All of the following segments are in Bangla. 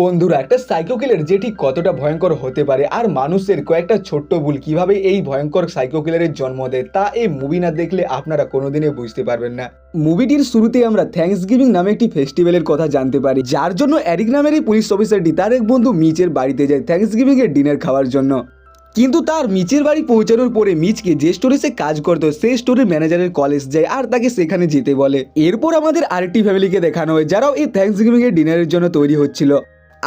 বন্ধুরা, একটা সাইকো কিলার যেটি কতটা ভয়ঙ্কর হতে পারে আর মানুষের কয়েকটা ছোট্ট ভুল কীভাবে এই ভয়ঙ্কর সাইকো কিলারের জন্ম দেয়, তা এই মুভি না দেখলে আপনারা কোনোদিনই বুঝতে পারবেন না। মুভিটির শুরুতে আমরা থ্যাঙ্কস গিভিং নামে একটি ফেস্টিভ্যালের কথা জানতে পারি, যার জন্য অ্যারিক নামের এই পুলিশ অফিসারটি তার এক বন্ধু মিচের বাড়িতে যায় থ্যাঙ্কস গিভিং এর ডিনার খাওয়ার জন্য। কিন্তু তার মিচের বাড়ি পৌঁছানোর পরে মিচকে যে স্টোরে সে কাজ করতো সেই স্টোরের ম্যানেজারের কলেজ যায় আর তাকে সেখানে যেতে বলে। এরপর আমাদের আরেকটি ফ্যামিলিকে দেখানো হয়, যারাও এই থ্যাংকস গিভিং এর ডিনারের জন্য তৈরি হচ্ছিল।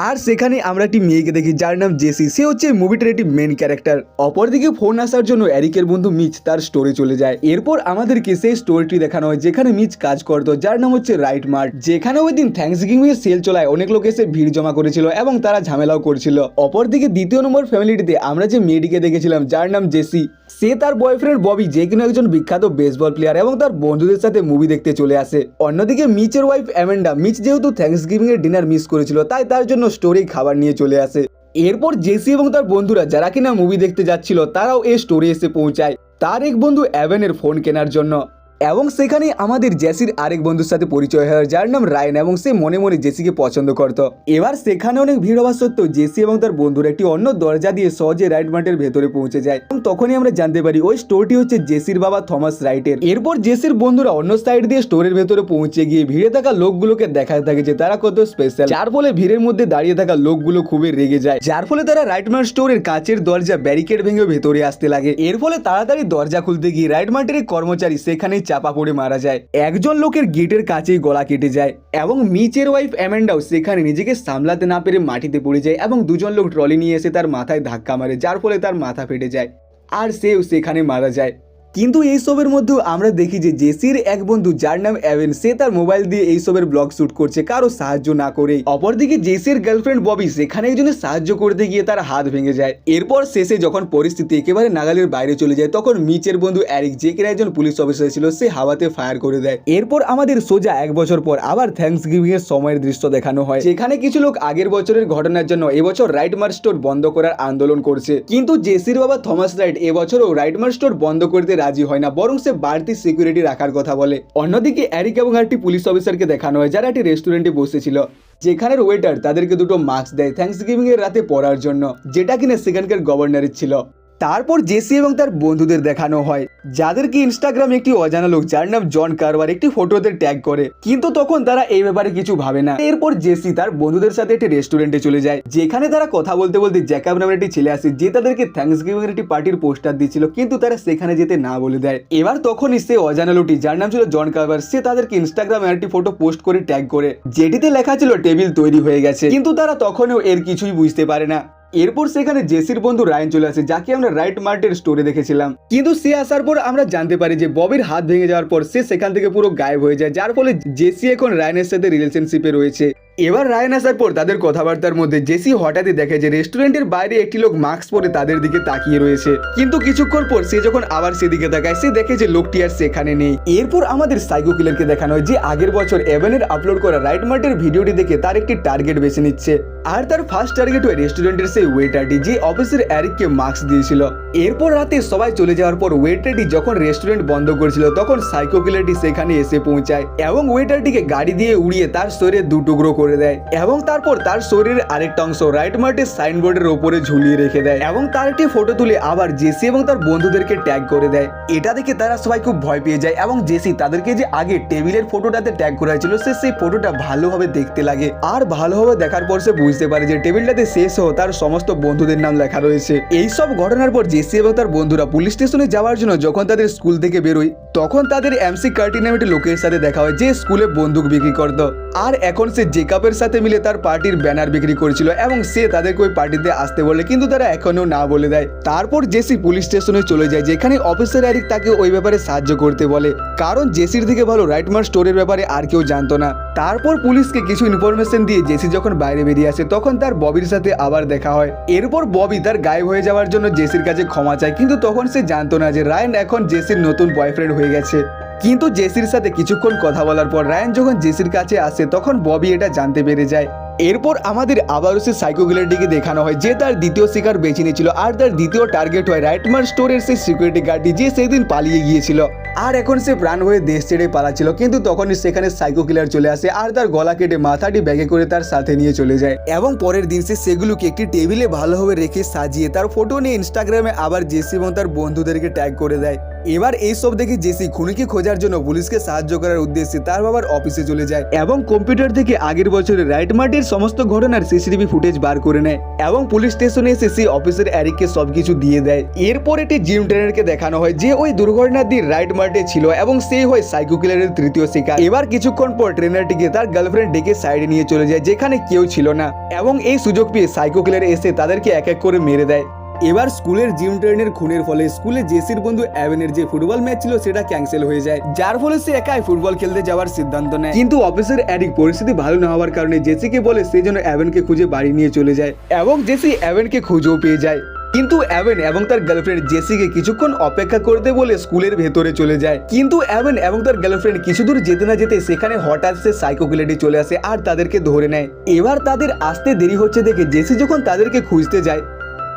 আর সেখানে আমরা একটি মেয়েকে দেখি, যার নাম জেসি। সে হচ্ছে মুভিটার একটি মেন ক্যারেক্টার অপরদিকে ফোন আসার জন্য অ্যারিকের বন্ধু মিচ তার স্টোরে চলে যায়। এরপর আমাদেরকে সেই স্টোরিটি দেখানো হয়, যেখানে মিচ কাজ করতো, যার নাম হচ্ছে রাইট মার্ট। যেখানে ওই দিন থ্যাংকস গিভিং এর সেল চলায়, অনেক লোক এসে ভিড় জমা করেছিল এবং তারা ঝামেলাও করছিল। অপরদিকে দ্বিতীয় নম্বর ফ্যামিলিটিতে আমরা যে মেয়েটিকে দেখেছিলাম, যার নাম জেসি। সে তার বয়ফ্রেন্ড ববি, যে কিনা একজন বিখ্যাত বেসবল প্লেয়ার এবং তার বন্ধুদের সাথে মুভি দেখতে চলে আসে। অন্যদিকে মিচের ওয়াইফ অ্যামেন্ডা মিচ যেহেতু থ্যাংকস গিভিং এর ডিনার মিস করেছিল, তাই তার জন্য স্টোরি খাবার নিয়ে চলে আসে। এরপর জেসি এবং তার বন্ধুরা যারা কিনা মুভি দেখতে যাচ্ছিল, তারাও এই স্টোরি এসে পৌঁছায়। তার এক বন্ধু অ্যাভেনের ফোন কেনার জন্য। এবং সেখানে আমাদের জেসির আরেক বন্ধুর সাথে পরিচয় হয় যার নাম রায়ন এবং সে মনে মনে জেসিকে পছন্দ করত। এবার সেখানে অনেক ভিড় হওয়া সত্ত্বেও জেসি এবং তার বন্ধুরা একটি অন্য দরজা দিয়ে সহজে রাইট মার্টের ভেতরে পৌঁছে যায় এবং তখনই আমরা জানতে পারি ওই স্টোরটি হচ্ছে জেসির বাবা থমাস রাইটের। এরপর জেসির বন্ধুরা অন্য সাইড দিয়ে স্টোরের ভেতরে পৌঁছে গিয়ে ভিড়ে থাকা লোকগুলোকে দেখাতে থাকে যে তারা কত স্পেশাল যার ফলে ভিড়ের মধ্যে দাঁড়িয়ে থাকা লোকগুলো খুবই রেগে যায়। যার ফলে তারা রাইট মার্ট স্টোরের কাঁচের দরজা ব্যারিকেড ভেঙে ভেতরে আসতে লাগে। এর ফলে তাড়াতাড়ি দরজা খুলতে গিয়ে রাইট মার্টের কর্মচারী সেখানেই চাপা পড়ে মারা যায়। একজন লোকের গেটের কাছেই গলা কেটে যায় এবং মিচের ওয়াইফ অ্যামেন্ডাও সেখানে নিজেকে সামলাতে না পেরে মাটিতে পড়ে যায় এবং দুজন লোক ট্রলি নিয়ে এসে তার মাথায় ধাক্কা মারে, যার ফলে তার মাথা ফেটে যায়। আর সেও সেখানে মারা যায়। কিন্তু এইসবের মধ্যেও আমরা দেখি যে জেসির এক বন্ধু যার নাম অ্যাভেন, সে তার মোবাইল দিয়ে এইসবের ব্লগ শুট করছে, কারও সাহায্য না করে অপরদিকে জেসির গার্লফ্রেন্ড ববি, সেখানে একজনের সাহায্য করতে গিয়ে তার হাত ভেঙে যায়। এরপর শেষে যখন পরিস্থিতি একেবারে নাগালের বাইরে চলে যায়, তখন মিচের বন্ধু অ্যারিক, যে কিনা একজন পুলিশ অফিসার ছিল, সে হাওয়াতে ফায়ার করে দেয়। এরপর আমাদের সোজা এক বছর পর আবার থ্যাংকস গিভিং এর সময়ের দৃশ্য দেখানো হয়। যেখানে কিছু লোক আগের বছরের ঘটনার জন্য এবছর রাইট মার্ট স্টোর বন্ধ করার আন্দোলন করছে। কিন্তু জেসির বাবা থমাস রাইট এবছরও রাইট মার্ট স্টোর বন্ধ করতে রাজি হয় না, বরং সে বাড়তি সিকিউরিটি রাখার কথা বলে। অন্যদিকে অ্যারিক এবং একটি পুলিশ অফিসারকে দেখানো হয়, যারা একটি রেস্টুরেন্টে বসেছিল। যেখানের ওয়েটার তাদেরকে দুটো মাস্ক দেয় থ্যাংকস গিভিং এর রাতে পড়ার জন্য, যেটা কিনা সেখানকার গভর্নরের ছিল। তারপর জেসি এবং তার বন্ধুদের দেখানো হয়, যাদেরকে ইনস্টাগ্রামে একটি অজানা লোক যার নাম জন কারবার একটি ফটোতে ট্যাগ করে। কিন্তু তখন তারা এই ব্যাপারে কিছু ভাবে না। এরপর জেসি তার বন্ধুদের সাথে একটি রেস্টুরেন্টে চলে যায়, যেখানে তারা কথা বলতে বলতে জ্যাকাব নামের একটি ছেলে আসে, যে তাদেরকে থ্যাংকস গিভিং এর একটি পার্টির পোস্টার দিচ্ছিল কিন্তু তারা সেখানে যেতে না বলে দেয়। এবার তখনই সে অজানা লোকটি, যার নাম ছিল জন কারবার সে তাদেরকে ইনস্টাগ্রামে একটি ফটো পোস্ট করে ট্যাগ করে, যেটিতে লেখা ছিল টেবিল তৈরি হয়ে গেছে। কিন্তু তারা তখনও এর কিছুই বুঝতে পারে না। এরপর সেখানে জেসির বন্ধু রায়ন চলে আসে, যাকে আমরা রাইট মার্টের স্টোরে দেখেছিলাম। কিন্তু সে আসার পর আমরা জানতে পারি যে ববির হাত ভেঙে যাওয়ার পর সে সেখান থেকে পুরো গায়েব হয়ে যায়, যার ফলে জেসি এখন রায়নের সাথে রিলেশনশিপে রয়েছে। এবার রায়ন আসার পর তাদের কথাবার্তার মধ্যে জেসি হঠাৎই দেখে যে রেস্টুরেন্টের বাইরে একটি লোক মাস্ক পরে তাদের দিকে তাকিয়ে রয়েছে। কিন্তু কিছুক্ষণ পর সে যখন আবার সেদিকে তাকায়, সে দেখে যে লোকটি আর সেখানে নেই। এরপর আমাদের সাইকো কিলারকে দেখানো হয় যে আগের বছর এভেনের আপলোড করা রাইট মার্টের ভিডিওটি দেখে তার একটি টার্গেট বেছে নিচ্ছে। আর তার ফার্স্ট টার্গেট হয় রেস্টুরেন্টের সেই ওয়েটারটি যে অফিসের অ্যারিককে মাস্ক দিয়েছিল। এরপর রাতে সবাই চলে যাওয়ার পর ওয়েটারটি যখন রেস্টুরেন্ট বন্ধ করেছিল, তখন সাইকো কিলারটি সেখানে এসে পৌঁছায় এবং ওয়েটারটিকে গাড়ি দিয়ে উড়িয়ে তার শরীরে দু টুকরো করে দেয় এবং তারপর তার শরীরের আরেকটা অংশ রাইট মার্টের সাইনবোর্ডের ওপরে ঝুলিয়ে রেখে দেয় এবং তার একটি ফটো তুলে আবার জেসি এবং তার বন্ধুদেরকে ট্যাগ করে দেয়। এটা দেখে তারা সবাই খুব ভয় পেয়ে যায় এবং জেসি তাদেরকে যে আগে টেবিলের ফটোটাতে ট্যাগ করা হয়েছিল, সে সেই ফটোটা ভালোভাবে দেখতে লাগে। আর ভালোভাবে দেখার পর সে বুঝতে পারে যে টেবিলটাতে শেষ হো তার সমস্ত বন্ধুদের নাম লেখা রয়েছে। এই সব ঘটনার পর জেসি এবং তার বন্ধুরা পুলিশ স্টেশনে যাওয়ার জন্য যখন তাদের স্কুল থেকে বেরোয়, তখন তাদের এমসি কার্টি নামে লোকের সাথে দেখা হয় যে স্কুলে বন্দুক বিক্রি করতো। আর এখন সে জেকাবের সাথে মিলে তার পার্টির ব্যানার বিক্রি করেছিল এবং সে তাদেরকে ওই পার্টিতে আসতে বলে, কিন্তু তারা এখনও না বলে দেয়। তারপর জেসি পুলিশ স্টেশনে চলে যায়, যেখানে অফিসার অ্যারিক তাকে ওই ব্যাপারে সাহায্য করতে বলে। কারণ জেসির দিকে ভালো রাইটমার স্টোরের ব্যাপারে আর কেউ জানতো না। তারপর পুলিশকে কিছু ইনফরমেশন দিয়ে জেসি যখন বাইরে বেরিয়ে আসে, তখন তার ববির সাথে আবার দেখা হয়। এরপর ববি তার গায়েব হয়ে যাওয়ার জন্য জেসির কাছে ক্ষমা চায়, কিন্তু তখন সে জানতো না যে রায়ন এখন জেসির নতুন বয়ফ্রেন্ড হয়ে গেছে। কিন্তু জেসির সাথে কিছুক্ষণ কথা বলার পর রায়ন যখন জেসির কাছে আসে, তখন ববি এটা জানতে পেরে যায়। এরপর আমাদের আবারও সে সাইকোগুলারটিকে দেখানো হয়, যে তার দ্বিতীয় শিকার বেছে নিয়েছিল আর তার দ্বিতীয় টার্গেট হয় রাইটমার স্টোরের সেই সিকিউরিটি গার্ডটি যে সেদিন পালিয়ে গিয়েছিল। আর এখন সে প্রাণ হয়ে দেশ ছেড়ে পালাচ্ছিল, কিন্তু তখনই সেখানে সাইকো কিলার চলে আসে আর তার গলা কেটে মাথাটি ব্যাগে করে তার সাথে নিয়ে চলে যায়। এবং পরের দিন সে সেগুলোকে একটি টেবিলে ভালোভাবে রেখে সাজিয়ে তার ফটো নিয়ে ইনস্টাগ্রামে আবার জেসি এবং তার বন্ধুদেরকে ট্যাগ করে দেয়। এবার এইসব দেখে জেসি খুনিকে খোঁজার জন্য পুলিশকে সাহায্য করার উদ্দেশ্যে তার বাবার অফিসে চলে যায় এবং কম্পিউটার থেকে আগের বছরে রাইট মার্টের সমস্ত ঘটনার সিসিটিভি ফুটেজ বার করে নেয় এবং পুলিশ স্টেশনে এসে সেই অফিসের অ্যারিককে সবকিছু দিয়ে দেয়। এরপর এটি জিম ট্রেনারকে দেখানো হয় যে ওই দুর্ঘটনার দিন রাইট মার্টে ছিল এবং সেই হয় সাইকো কিলারের তৃতীয় শিকার। এবার কিছুক্ষণ পর ট্রেনারটিকে তার গার্লফ্রেন্ড ডেকে সাইডে নিয়ে চলে যায় যেখানে কেউ ছিল না এবং এই সুযোগ পেয়ে সাইকো কিলার এসে তাদেরকে এক এক করে মেরে দেয়। এবার স্কুলের জিম ট্রেনের খুনের ফলে স্কুলে জেসির বন্ধু অ্যাভেনের যে ফুটবল ম্যাচ ছিল সেটা ক্যান্সেল হয়ে যায়। যার ফলে সে একাই ফুটবল খেলতে যাওয়ার সিদ্ধান্ত নেয়। কিন্তু অফিসের অ্যাডিক পরিস্থিতি ভালো না হওয়ার কারণে জেসিকে বলে সে যেন অ্যাভেনকে খুঁজে বাড়ি নিয়ে চলে যায় এবং জেসি অ্যাভেনকে খুঁজেও পেয়ে যায়। কিন্তু অ্যাভেন এবং তার গার্লফ্রেন্ড জেসিকে কিছুক্ষণ অপেক্ষা করতে বলে স্কুলের ভেতরে চলে যায়। কিন্তু অ্যাভেন এবং তার গার্লফ্রেন্ড কিছু দূর যেতে না যেতে সেখানে হঠাৎ সে সাইকোকিলেটি চলে আসে আর তাদেরকে ধরে নেয়। এবার তাদের আসতে দেরি হচ্ছে দেখে জেসি যখন তাদেরকে খুঁজতে যায়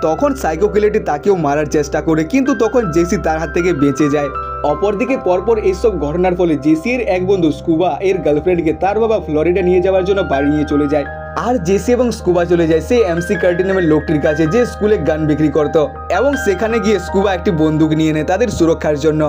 তখন সাইকোকিলেটি তাকেও মারার চেষ্টা করে, কিন্তু তখন জেসি তার হাত থেকে বেঁচে যায়। অপরদিকে পরপর এইসব ঘটনার ফলে জেসি এর এক বন্ধু স্কুবা, এর গার্লফ্রেন্ডকে তার বাবা ফ্লোরিডা নিয়ে যাওয়ার জন্য বাড়ি নিয়ে চলে যায়। আর জেসি এবং স্কুবা চলে যায় সেই এমসি কার্টি নামের লোকটির কাছে, যে স্কুলে গান বিক্রি করত। এবং সেখানে গিয়ে স্কুবা একটি বন্দুক নিয়ে নেয় তাদের সুরক্ষার জন্য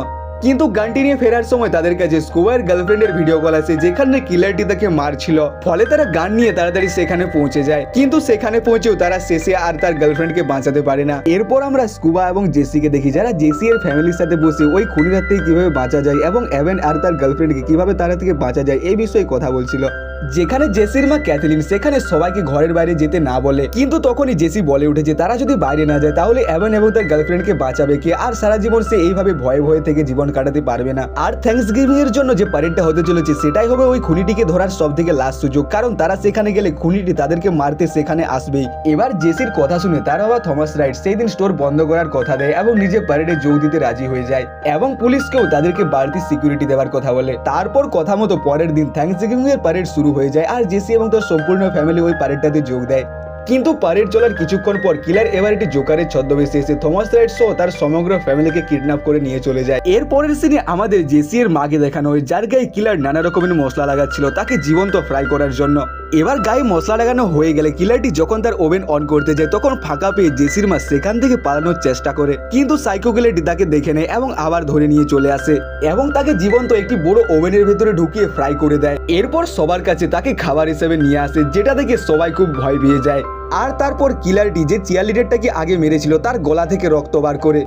কিন্তু গানটি নিয়ে ফেরার সময় তাদের কাছে স্কুবার গার্লফ্রেন্ডের ভিডিও কল আসে, যেখানে কিলারটি তাকে মারছিল। ফলে তারা গান নিয়ে তাড়াতাড়ি সেখানে পৌঁছে যায়। কিন্তু সেখানে পৌঁছেও তারা শেষে আর তার গার্লফ্রেন্ডকে বাঁচাতে পারে না। এরপর আমরা স্কুবা এবং জেসিকে দেখি, যারা জেসি এর ফ্যামিলির সাথে বসে ওই খুনির হাত থেকে কীভাবে বাঁচা যায় এবং অ্যাভেন আর তার গার্লফ্রেন্ডকে কীভাবে তারা থেকে বাঁচা যায়, এই বিষয়ে কথা বলছিল। যেখানে জেসির মা ক্যাথলিন, সেখানে সবাইকে ঘরের বাইরে যেতে না বলে, কিন্তু তখনই জেসি বলে উঠেছে, তারা যদি বাইরে না যায়, তাহলে এভেন এবং তার গার্লফ্রেন্ডকে বাঁচাবে কে? আর সারা জীবন সে এইভাবে ভয়ে ভয়ে থেকে জীবন কাটাতে পারবে না। আর থ্যাঙ্কস গিভিং এর জন্য যে প্যারেডটা হতে চলেছে, সেটাই হবে ওই খুনিটিকে ধরার সব থেকে লাস্ট সুযোগ, কারণ তারা সেখানে গেলে খুনিটি তাদেরকে মারতে সেখানে আসবেই। এবার জেসির কথা শুনে তার বাবা থমাস রাইট সেই দিন স্টোর বন্ধ করার কথা দেয় এবং নিজে প্যারেডে যোগ দিতে রাজি হয়ে যায় এবং পুলিশকেও তাদেরকে বাড়তি সিকিউরিটি দেওয়ার কথা বলে। তারপর কথা মতো পরের দিন থ্যাঙ্কস গিভিং এর প্যারেড শুরু হয়ে যায় আর জেসি এবং তার সম্পূর্ণ ফ্যামিলি ওই প্যারেডটাতে যোগ দেয়। কিন্তু প্যারেড চলার কিছুক্ষণ পর কিলার এবার একটি জোকারের ছদ্মবেশে এসে থমাস রাইট সহ তার সমগ্র ফ্যামিলিকে কিডন্যাপ করে নিয়ে চলে যায়। এরপরের সিনে আমাদের জেসি এর মাকে দেখানো হয়, যার গায়ে কিলার নানা রকমের মশলা লাগাচ্ছিল, তাকে জীবন্ত ফ্রাই করার জন্য। এবার গায়ে মশলা লাগানো হয়ে গেলে কিলারটি যখন তার ওভেন অন করতে যায়, তখন ফাঁকা পেয়ে জেসির মা সেখান থেকে পালানোর চেষ্টা করে। কিন্তু সাইকো কিলারটি তাকে দেখে নেয় এবং আবার ধরে নিয়ে চলে আসে এবং তাকে জীবন্ত একটি বড় ওভেনের ভেতরে ঢুকিয়ে ফ্রাই করে দেয়। এরপর সবার কাছে তাকে খাবার হিসেবে নিয়ে আসে, যেটা দেখে সবাই খুব ভয় পেয়ে যায়। আর তারপর কিলারটি যে চিয়ার লিডারটাকে আগে মেরেছিল, তার গলা থেকে রক্ত বার করে।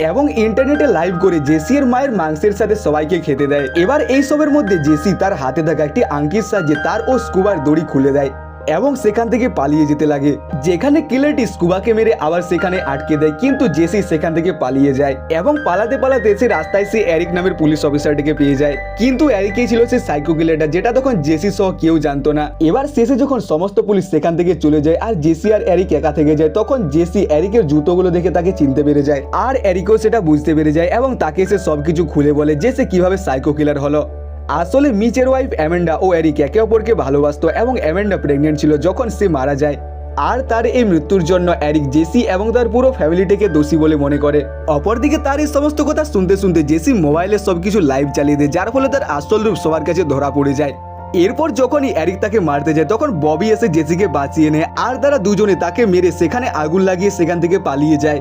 এবং ইন্টারনেটে লাইভ করে জেসি এর মায়ের মাংসের সাথে সবাইকে খেতে দেয়। এবার এইসবের মধ্যে জেসি তার হাতে থাকা একটি আংটির সাহায্যে তার ও স্কুবার দড়ি খুলে দেয়। এবং সেখান থেকে পালিয়ে যেতে লাগে। যেখানে কিলারটি স্কুবাকে মেরে আবার সেখানে আটকে দেয়, কিন্তু জেসি সেখান থেকে পালিয়ে যায় এবং পালাতে পালাতে সে রাস্তায় সে এরিক নামের পুলিশ অফিসারটিকে পেয়ে যায়। কিন্তু এরিকেই ছিল সে সাইকো কিলারটা, যেটা তখন জেসি সহ কেউ জানতো না। এবার শেষে যখন সমস্ত পুলিশ সেখান থেকে চলে যায় আর জেসি আর এরিক একা থেকে যায়, তখন জেসি এরিকের জুতোগুলো দেখে তাকে চিনতে পেরে যায়। আর এরিকও সেটা বুঝতে পেরে যায় এবং তাকে সে সবকিছু খুলে বলে যে সে কীভাবে সাইকো কিলার হলো। আসলে মিচের ওয়াইফ অ্যামেন্ডা ও এরিক একে অপরকে ভালোবাসতো এবং অ্যামেন্ডা প্রেগনেন্ট ছিল যখন সে মারা যায়। আর তার এই মৃত্যুর জন্য অ্যারিক জেসি এবং তার পুরো ফ্যামিলিটিকে দোষী বলে মনে করে। অপরদিকে তার এই সমস্ত কথা শুনতে শুনতে জেসি মোবাইলে সবকিছু লাইভ চালিয়ে দেয়, যার ফলে তার আসল রূপ সবার কাছে ধরা পড়ে যায়। এরপর যখনই অ্যারিক তাকে মারতে যায়, তখন ববি এসে জেসিকে বাঁচিয়ে নেয়, আর তারা দুজনে তাকে মেরে সেখানে আগুন লাগিয়ে সেখান থেকে পালিয়ে যায়।